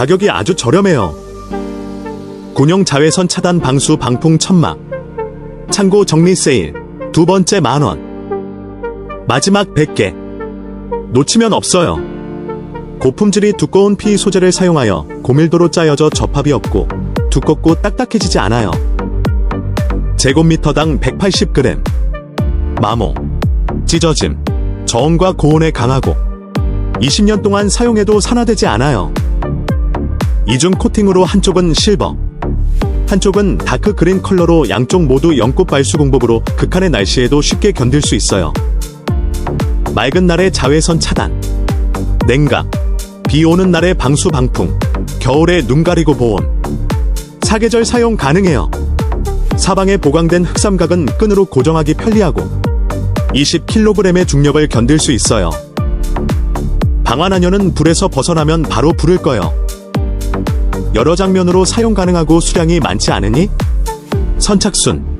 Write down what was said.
가격이 아주 저렴해요. 군용 자외선 차단 방수 방풍 천막. 창고 정리 세일. 두 번째 만 원. 마지막 100개. 놓치면 없어요. 고품질이 두꺼운 PE 소재를 사용하여 고밀도로 짜여져 접합이 없고 두껍고 딱딱해지지 않아요. 제곱미터당 180g. 마모. 찢어짐. 저온과 고온에 강하고 20년 동안 사용해도 산화되지 않아요. 이중 코팅으로 한쪽은 실버, 한쪽은 다크 그린 컬러로 양쪽 모두 연꽃 발수 공법으로 극한의 날씨에도 쉽게 견딜 수 있어요. 맑은 날의 자외선 차단, 냉각, 비 오는 날의 방수 방풍, 겨울에 눈 가리고 보온. 사계절 사용 가능해요. 사방에 보강된 흑삼각은 끈으로 고정하기 편리하고 20kg의 중력을 견딜 수 있어요. 방화난연은 불에서 벗어나면 바로 불을 꺼요. 여러 장면으로 사용 가능하고 수량이 많지 않으니 선착순